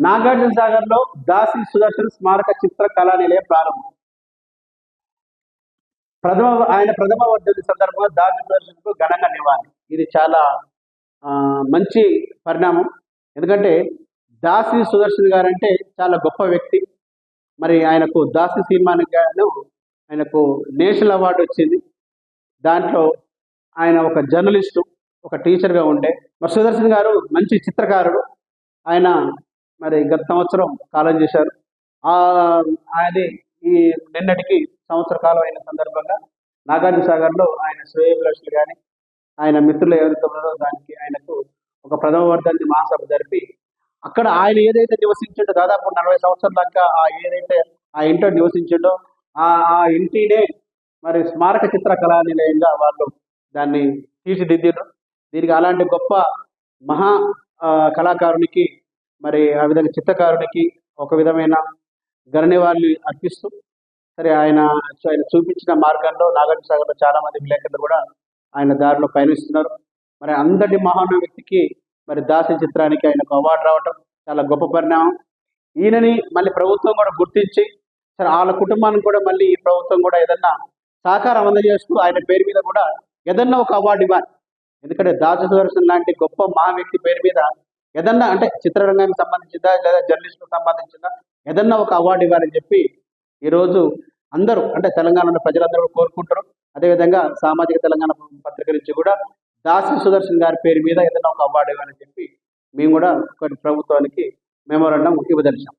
నాగార్జున సాగర్లో దాసి సుదర్శన్ స్మారక చిత్ర కళా నిలయం ప్రారంభం. ప్రథమ ఆయన ప్రథమ వర్ధంతి సందర్భంగా దాసి సుదర్శన్కు ఘనంగా నివాళి. ఇది చాలా మంచి పరిణామం. ఎందుకంటే దాసి సుదర్శన్ గారు అంటే చాలా గొప్ప వ్యక్తి. మరి ఆయనకు దాసి సినిమానికి గాను ఆయనకు నేషనల్ అవార్డు వచ్చింది. దాంట్లో ఆయన ఒక జర్నలిస్టు ఒక టీచర్గా ఉండే. మరి సుదర్శన్ గారు మంచి చిత్రకారుడు. ఆయన మరి గత సంవత్సరం కాలం చేశారు. ఆ అది ఈ నిన్నటికి సంవత్సర కాలం అయిన సందర్భంగా నాగార్జున సాగర్లో ఆయన శ్రేయభిలాషులు కానీ ఆయన మిత్రులు ఎవరితో ఉన్నారో దానికి ఆయనకు ఒక ప్రథమ వర్ధంతి మహాసభ జరిపి అక్కడ ఆయన ఏదైతే నివసించిండో దాదాపు నలభై సంవత్సరాల దాకా ఆ ఏదైతే ఆ ఇంట్లో నివసించిండో ఆ ఆ ఇంటినే మరి స్మారక చిత్ర కళా నిలయంగా వాళ్ళు దాన్ని తీర్చిదిద్దారు దీనికి అలాంటి గొప్ప మహా ఆ, కళాకారునికి మరి ఆ విధంగా చిత్తకారుడికి ఒక విధమైన ఘననివాళి అర్పిస్తూ సరే ఆయన ఆయన చూపించిన మార్గంలో నాగార్జున సాగర్లో చాలా మంది విలేకరులు కూడా ఆయన దారిలో పయనిస్తున్నారు. మరి అందటి మహాన వ్యక్తికి మరి దాసి చిత్రానికి ఆయనకు అవార్డు రావటం చాలా గొప్ప పరిణామం. ఈయనని మళ్ళీ ప్రభుత్వం కూడా గుర్తించి సరే వాళ్ళ కుటుంబానికి కూడా మళ్ళీ ఈ ప్రభుత్వం కూడా ఏదన్నా సహకారం అందజేస్తూ ఆయన పేరు మీద కూడా ఏదన్నా ఒక అవార్డు ఇవ్వాలి. ఎందుకంటే దాసదర్శన్ లాంటి గొప్ప మహా వ్యక్తి పేరు మీద ఏదన్నా అంటే చిత్రరంగానికి సంబంధించిందా లేదా జర్నలిస్టుకు సంబంధించిందా? ఏదన్నా ఒక అవార్డు ఇవ్వాలని చెప్పి ఈరోజు అందరూ అంటే తెలంగాణలో ప్రజలందరూ కోరుకుంటారు. అదేవిధంగా సామాజిక తెలంగాణ పత్రిక నుంచి కూడా దాసి సుదర్శన్ గారి పేరు మీద ఏదైనా ఒక అవార్డు ఇవ్వాలని చెప్పి మేము కూడా కొన్ని ప్రభుత్వానికి మెమోరాండం ఇవ్వదలిచాం.